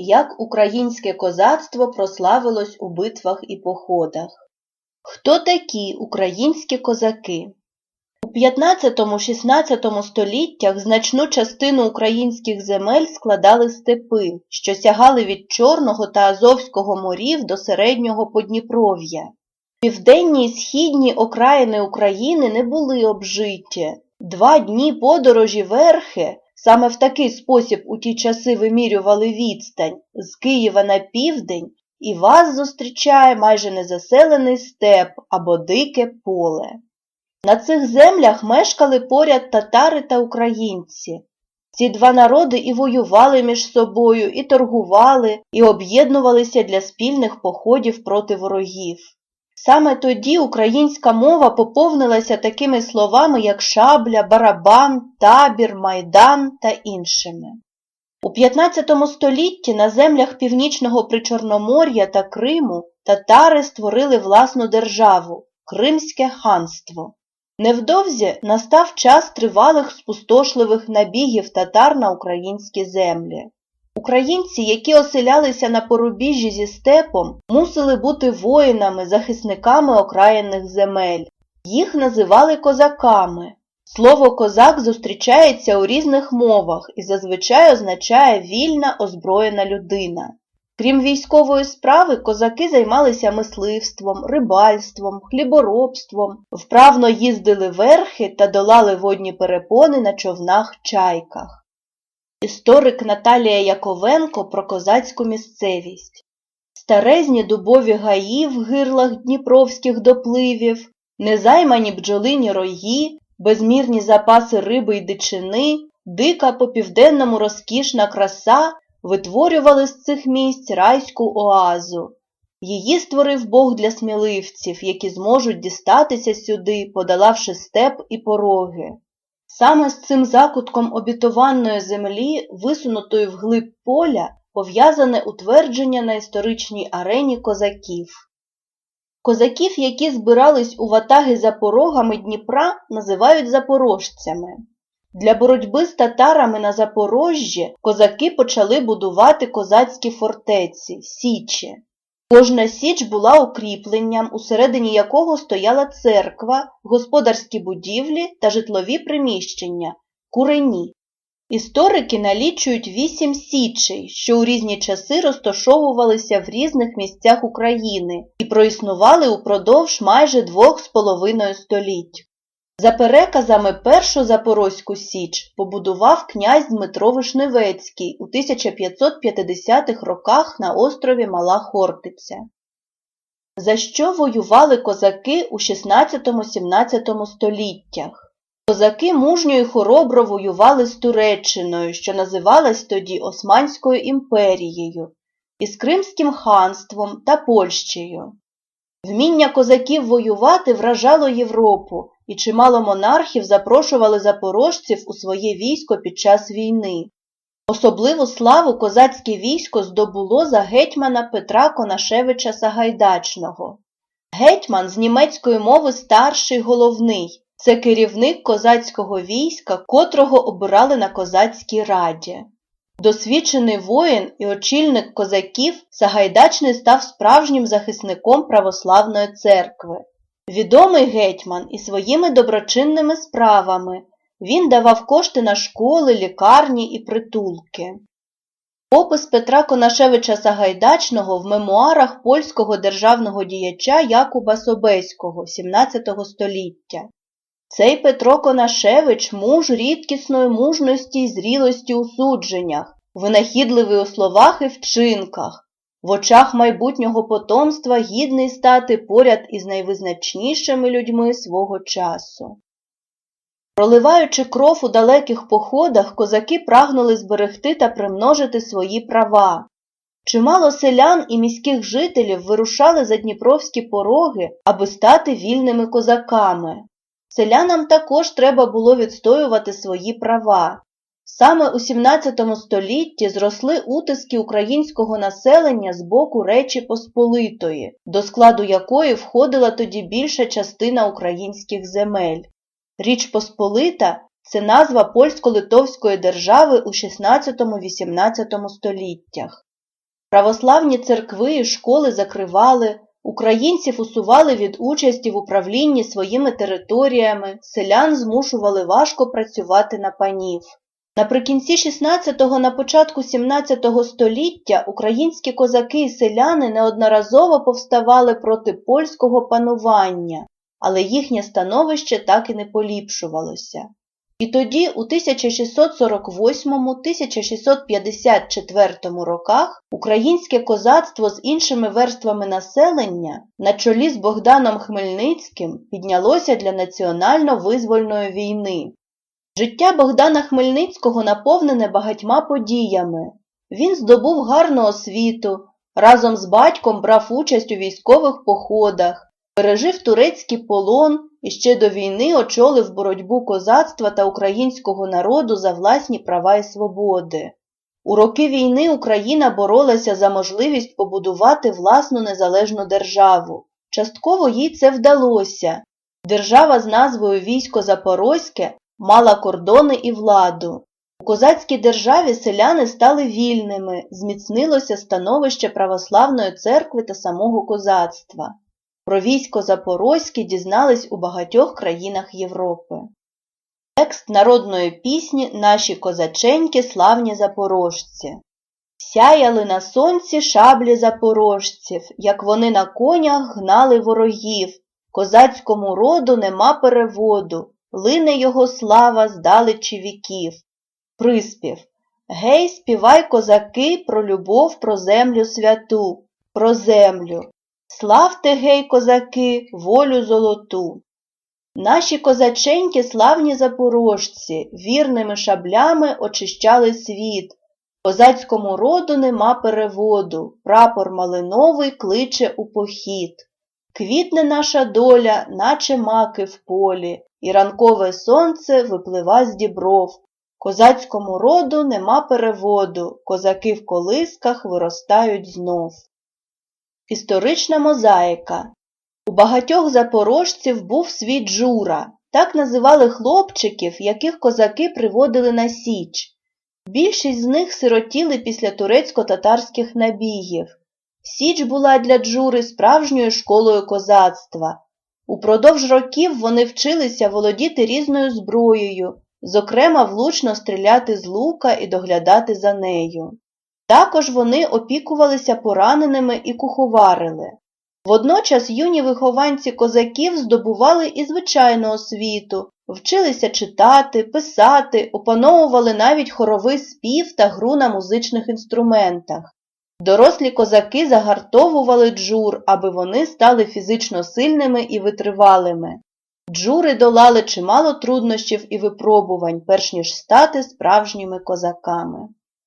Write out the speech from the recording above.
як українське козацтво прославилось у битвах і походах. Хто такі українські козаки? У 15-16 століттях значну частину українських земель складали степи, що сягали від Чорного та Азовського морів до середнього Подніпров'я. Південні і східні окраїни України не були обжиті. Два дні подорожі верхи, саме в такий спосіб у ті часи вимірювали відстань, з Києва на південь, і вас зустрічає майже незаселений степ або дике поле. На цих землях мешкали поряд татари та українці. Ці два народи і воювали між собою, і торгували, і об'єднувалися для спільних походів проти ворогів. Саме тоді українська мова поповнилася такими словами, як шабля, барабан, табір, майдан та іншими. У 15 столітті на землях північного Причорномор'я та Криму татари створили власну державу Кримське ханство. Невдовзі настав час тривалих спустошливих набігів татар на українські землі. Українці, які оселялися на порубіжжі зі степом, мусили бути воїнами, захисниками окраєнних земель. Їх називали козаками. Слово козак зустрічається у різних мовах і зазвичай означає вільна озброєна людина. Крім військової справи, козаки займалися мисливством, рибальством, хліборобством, вправно їздили верхи та долали водні перепони на човнах-чайках. Історик Наталія Яковенко про козацьку місцевість. Старезні дубові гаї в гирлах дніпровських допливів, незаймані бджолині рої, безмірні запаси риби й дичини, дика по південному розкішна краса витворювали з цих місць райську оазу. Її створив Бог для сміливців, які зможуть дістатися сюди, подолавши степ і пороги. Саме з цим закутком обітованої землі, висунутої вглиб поля, пов'язане утвердження на історичній арені козаків. Козаків, які збирались у ватаги за порогами Дніпра, називають запорожцями. Для боротьби з татарами на Запорожжі козаки почали будувати козацькі фортеці січі. Кожна січ була укріпленням, усередині якого стояла церква, господарські будівлі та житлові приміщення курені. Історики налічують вісім січей, що у різні часи розташовувалися в різних місцях України і проіснували упродовж майже двох з половиною століть. За переказами першу Запорозьку Січ побудував князь Дмитро Вишневецький у 1550-х роках на острові Мала Хортиця. За що воювали козаки у 16-17 століттях? Козаки мужньо і хоробро воювали з Туреччиною, що називалась тоді Османською імперією, із Кримським ханством та Польщею. Вміння козаків воювати вражало Європу, і чимало монархів запрошували запорожців у своє військо під час війни. Особливу славу козацьке військо здобуло за гетьмана Петра Конашевича Сагайдачного. Гетьман з німецької мови старший головний це керівник козацького війська, котрого обирали на козацькій раді. Досвідчений воїн і очільник козаків Сагайдачний став справжнім захисником православної церкви. Відомий гетьман і своїми доброчинними справами він давав кошти на школи, лікарні і притулки. Опис Петра Конашевича Сагайдачного в мемуарах польського державного діяча Якуба Собеського XVII століття. Цей Петро Конашевич муж рідкісної мужності й зрілості у судженнях, винахідливий у словах і вчинках, в очах майбутнього потомства гідний стати поряд із найвизначнішими людьми свого часу. Проливаючи кров у далеких походах, козаки прагнули зберегти та примножити свої права. Чимало селян і міських жителів вирушали за дніпровські пороги, аби стати вільними козаками. Селянам також треба було відстоювати свої права. Саме у XVII столітті зросли утиски українського населення з боку Речі Посполитої, до складу якої входила тоді більша частина українських земель. Річ Посполита це назва польсько-литовської держави у XVI-XVIII століттях. Православні церкви і школи закривали, українців усували від участі в управлінні своїми територіями, селян змушували важко працювати на панів. Наприкінці 16-го, на початку 17-го століття українські козаки і селяни неодноразово повставали проти польського панування, але їхнє становище так і не поліпшувалося. І тоді, у 1648-1654 роках, українське козацтво з іншими верствами населення на чолі з Богданом Хмельницьким піднялося для національно-визвольної війни. Життя Богдана Хмельницького наповнене багатьма подіями. Він здобув гарну освіту, разом з батьком брав участь у військових походах, пережив турецький полон і ще до війни очолив боротьбу козацтва та українського народу за власні права і свободи. У роки війни Україна боролася за можливість побудувати власну незалежну державу. Частково їй це вдалося. Держава з назвою Військо Запорозьке мала кордони і владу. У козацькій державі селяни стали вільними, зміцнилося становище православної церкви та самого козацтва. Про військо Запорозьке дізнались у багатьох країнах Європи. Текст народної пісні Наші козаченьки славні запорожці. Сяяли на сонці шаблі запорожців, як вони на конях гнали ворогів. Козацькому роду нема переводу, лине його слава здалечі віків. Приспів. Гей, співай, козаки, про любов, про землю святу, про землю. Славте, гей, козаки, волю золоту. Наші козаченьки славні запорожці, вірними шаблями очищали світ. Козацькому роду нема переводу, прапор малиновий кличе у похід. Квітне наша доля, наче маки в полі, і ранкове сонце виплива з дібров. Козацькому роду нема переводу, козаки в колисках виростають знов. Історична мозаїка У багатьох запорожців був свій джура, так називали хлопчиків, яких козаки приводили на січ. Більшість з них сиротіли після турецько-татарських набігів. Січ була для джури справжньою школою козацтва. Упродовж років вони вчилися володіти різною зброєю, зокрема влучно стріляти з лука і доглядати за нею. Також вони опікувалися пораненими і куховарили. Водночас юні вихованці козаків здобували і звичайну освіту, вчилися читати, писати, опановували навіть хоровий спів та гру на музичних інструментах. Дорослі козаки загартовували джур, аби вони стали фізично сильними і витривалими. Джури долали чимало труднощів і випробувань, перш ніж стати справжніми козаками.